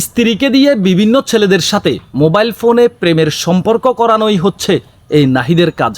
স্ত্রীকে দিয়ে বিভিন্ন ছেলেদের সাথে মোবাইল ফোনে প্রেমের সম্পর্ক করানোই হচ্ছে এই নাহিদের কাজ।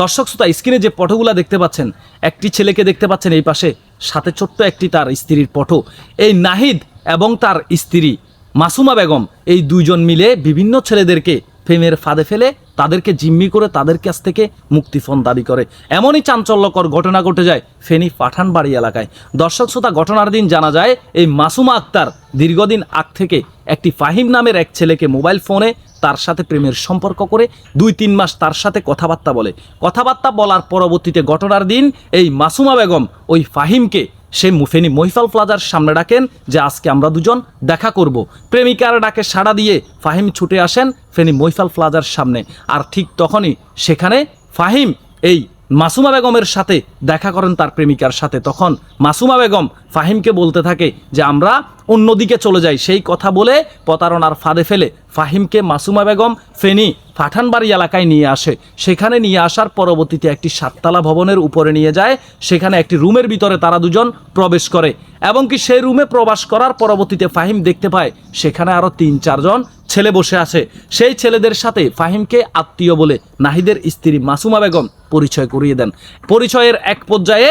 দর্শক শ্রোতা, স্ক্রিনে যে পটগুলা দেখতে পাচ্ছেন, একটি ছেলেকে দেখতে পাচ্ছেন এই পাশে, সাথে ছোট্ট একটি তার স্ত্রীর পটো। এই নাহিদ এবং তার স্ত্রী মাসুমা বেগম, এই দুইজন মিলে বিভিন্ন ছেলেদেরকে প্রেমের ফাঁদে ফেলে তাদেরকে জিম্মি করে তাদের কাছ থেকে মুক্তিফোন দাবি করে। এমনই চাঞ্চল্যকর ঘটনা ঘটে যায় ফেনী পাঠানবাড়ি এলাকায়। দর্শক শ্রোতা, ঘটনার দিন জানা যায়, এই মাসুমা আক্তার দীর্ঘদিন আগ থেকে একটি ফাহিম নামের এক ছেলেকে মোবাইল ফোনে তার সাথে প্রেমের সম্পর্ক করে দুই তিন মাস তার সাথে কথাবার্তা বলে। কথাবার্তা বলার পরবর্তীতে ঘটনার দিন এই মাসুমা বেগম ওই ফাহিমকে সে মুফেনি মহিফাল প্লাজার সামনে ডাকেন যে আজকে আমরা দুজন দেখা করব। প্রেমিকার ডাকে সাড়া দিয়ে ফাহিম ছুটে আসেন ফেনি মহিফাল প্লাজার সামনে। আর ঠিক তখনই সেখানে ফাহিম এই মাসুমা বেগমের সাথে দেখা করেন তার প্রেমিকার সাথে। তখন মাসুমা বেগম ফাহিমকে বলতে থাকে যে, আমরা অন্যদিকে চলে যায়। সেই কথা বলে প্রতারণার ফাঁদে ফেলে ফাহিমকে মাসুমা বেগম ফেনী পাঠানবাড়ি এলাকায় নিয়ে আসে। সেখানে নিয়ে আসার পরবর্তীতে একটি সাততলা ভবনের উপরে নিয়ে যায়। সেখানে একটি রুমের ভিতরে তারা দুজন প্রবেশ করে এবং কি সেই রুমে প্রবেশ করার পরবর্তীতে ফাহিম দেখতে পায় সেখানে আরও তিন চারজন ছেলে বসে আছে। সেই ছেলেদের সাথে ফাহিমকে আত্মীয় বলে নাহিদের স্ত্রী মাসুমা বেগম পরিচয় করিয়ে দেন। পরিচয়ের এক পর্যায়ে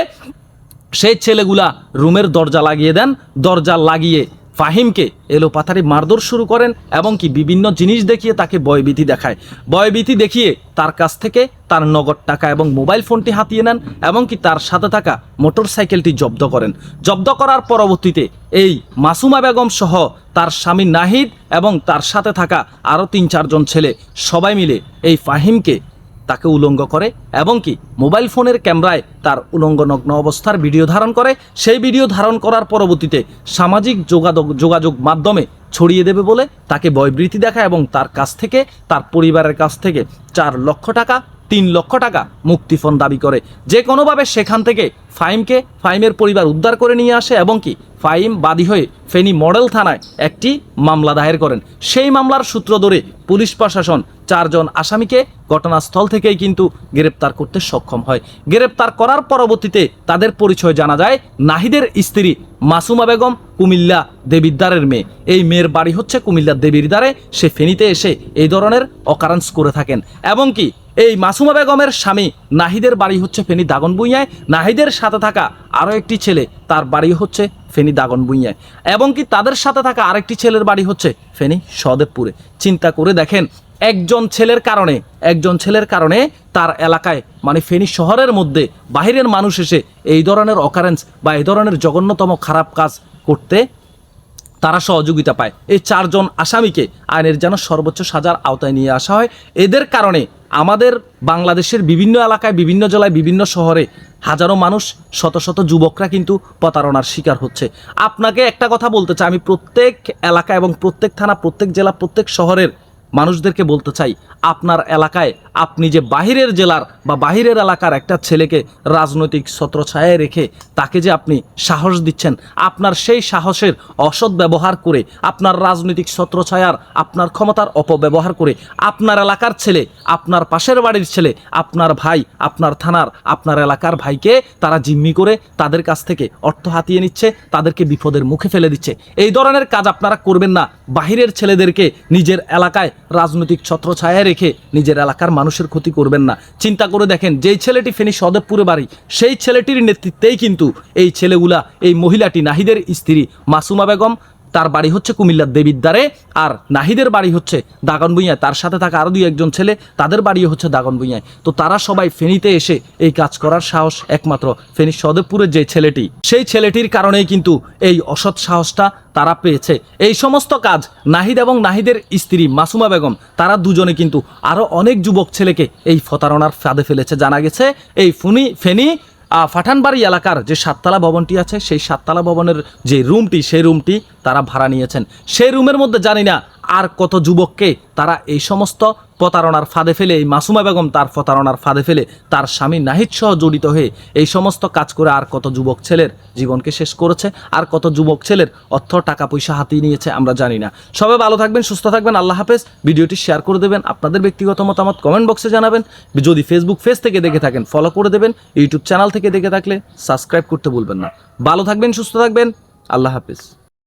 সেই ছেলেগুলা রুমের দরজা লাগিয়ে দেন, দরজা লাগিয়ে ফাহিমকে এলো পাথারি মারধর শুরু করেন এবং কি বিভিন্ন জিনিস দেখিয়ে তাকে ভয়ভীতি দেখায়। ভয়ভীতি দেখিয়ে তার কাছ থেকে তার নগদ টাকা এবং মোবাইল ফোনটি হাতিয়ে নেন এবং কি তার সাথে থাকা মোটর সাইকেলটি জব্দ করেন। জব্দ করার পরবর্তীতে এই মাসুমা বেগম সহ তার স্বামী নাহিদ এবং তার সাথে থাকা আরও তিন চারজন ছেলে সবাই মিলে এই ফাহিমকে তাকে উলঙ্গ করে এবং কি মোবাইল ফোনের ক্যামেরায় তার উলঙ্গ নগ্ন অবস্থার ভিডিও ধারণ করে, সেই ভিডিও ধারণ করার পরবর্তীতে সামাজিক যোগাযোগ যোগাযোগ মাধ্যমে ছড়িয়ে দেবে বলে তাকে ভয়ভীতি দেখায় এবং তার কাছ থেকে, তার পরিবারের কাছ থেকে চার লক্ষ টাকা, তিন লক্ষ টাকা মুক্তিফোন দাবি করে। যে কোনোভাবে সেখান থেকে ফাইমকে, ফাইমের পরিবার উদ্ধার করে নিয়ে আসে এবং কি ফাইম বাদী হয়ে ফেনী মডেল থানায় একটি মামলা দায়ের করেন। সেই মামলার সূত্র ধরে পুলিশ প্রশাসন চারজন আসামিকে ঘটনাস্থল থেকেই কিন্তু গ্রেপ্তার করতে সক্ষম হয়। গ্রেপ্তার করার পরবর্তীতে তাদের পরিচয় জানা যায় নাহিদের স্ত্রী মাসুমা বেগম, কুমিল্লা দেবিদ্দারের মেয়ে। এই মেয়ের বাড়ি হচ্ছে কুমিল্লা দেবিদ্দারে সে ফেনীতে এসে এই ধরনের অকারেন্স করে থাকেন। এবং কি এই মাসুমা বেগমের স্বামী নাহিদের বাড়ি হচ্ছে ফেনী দাগন বুইয়ায় নাহিদের সাথে থাকা আরও একটি ছেলে, তার বাড়ি হচ্ছে ফেনী দাগন বুইয়ায় এবং কি তাদের সাথে থাকা আরেকটি ছেলের বাড়ি হচ্ছে ফেনী সদেবপুরে। চিন্তা করে দেখেন একজন ছেলের কারণে, একজন ছেলের কারণে তার এলাকায় মানে ফেনী শহরের মধ্যে বাহিরের মানুষ এসে এই ধরনের অকারেন্স বা এই ধরনের জঘন্যতম খারাপ কাজ করতে তারা সহযোগিতা পায়। এই চারজন আসামিকে আইনের যেন সর্বোচ্চ সাজার আওতায় নিয়ে আসা হয়। এদের কারণে আমাদের বাংলাদেশের বিভিন্ন এলাকায়, বিভিন্ন জেলায়, বিভিন্ন শহরে হাজারো মানুষ, শত শত যুবকরা কিন্তু প্রতারণার শিকার হচ্ছে। আপনাকে একটা কথা বলতে চাই, আমি প্রত্যেক এলাকা এবং প্রত্যেক থানা, প্রত্যেক জেলা, প্রত্যেক শহরের মানুষদেরকে বলতে চাই আপনার এলাকায় আপনি যে বাহিরের জেলার বা বাহিরের এলাকার একটা ছেলেকে রাজনৈতিক ছত্রছায়ায় রেখে তাকে যে আপনি সাহস দিচ্ছেন, আপনার সেই সাহসের অসৎ ব্যবহার করে, আপনার রাজনৈতিক ছত্রছায়ার আপনার ক্ষমতার অপব্যবহার করে, আপনার এলাকার ছেলে, আপনার পাশের বাড়ির ছেলে, আপনার ভাই, আপনার থানার, আপনার এলাকার ভাইকে তারা জিম্মি করে তাদের কাছ থেকে অর্থ হাতিয়ে নিচ্ছে, তাদেরকে বিপদের মুখে ফেলে দিচ্ছে। এই ধরনের কাজ আপনারা করবেন না। বাহিরের ছেলেদেরকে নিজের এলাকায় রাজনৈতিক ছত্রছায়ায় রেখে নিজের এলাকার মানুষের ক্ষতি করবেন না। চিন্তা করে দেখেন, যেই ছেলেটি ফেনী সদেবপুরে বাড়ি, সেই ছেলেটির নেতৃত্বেই কিন্তু এই ছেলেগুলা, এই মহিলাটি, নাহিদের স্ত্রী মাসুমা বেগম তার বাড়ি হচ্ছে কুমিল্লার দেবিদ্বারে আর নাহিদের বাড়ি হচ্ছে দাগন ভুঁইয়ায় তার সাথে থাকা আরও দুই একজন ছেলে, তাদের বাড়িও হচ্ছে দাগন ভুঁইয়ায় তো তারা সবাই ফেনীতে এসে এই কাজ করার সাহস একমাত্র ফেনী সদেবপুরের যে ছেলেটি। সেই ছেলেটির কারণেই কিন্তু এই অসৎ সাহসটা তারা পেয়েছে। এই সমস্ত কাজ নাহিদ এবং নাহিদের স্ত্রী মাসুমা বেগম, তারা দুজনে কিন্তু আরও অনেক যুবক ছেলেকে এই প্রতারণার ফাঁদে ফেলেছে। জানা গেছে, এই ফুনি ফেনী ফাঠানবাড়ি এলাকার যে সাততলা ভবনটি আছে, সেই সাততলা ভবনের যে রুমটি, সেই রুমটি তারা ভাড়া নিয়েছেন। সেই রুমের মধ্যে জানি না আর কত যুবককে তারা এই সমস্ত প্রতারণার ফাঁদে ফেলে এই মাসুমা বেগম তার প্রতারণার ফাঁদে ফেলে তার স্বামী নাহিদ সহ জড়িত হয়ে এই সমস্ত কাজ করে আর কত যুবক ছেলের জীবনকে শেষ করেছে, আর কত যুবক ছেলের অর্থ, টাকা, পয়সা হাতিয়ে নিয়েছে আমরা জানি না। সবাই ভালো থাকবেন, সুস্থ থাকবেন, আল্লাহ হাফেজ। ভিডিওটি শেয়ার করে দেবেন, আপনাদের ব্যক্তিগত মতামত কমেন্ট বক্সে জানাবেন। যদি ফেসবুক পেজ থেকে দেখে থাকেন ফলো করে দেবেন। ইউটিউব চ্যানেল থেকে দেখে থাকলে সাবস্ক্রাইব করতে ভুলবেন না। ভালো থাকবেন, সুস্থ থাকবেন, আল্লাহ হাফেজ।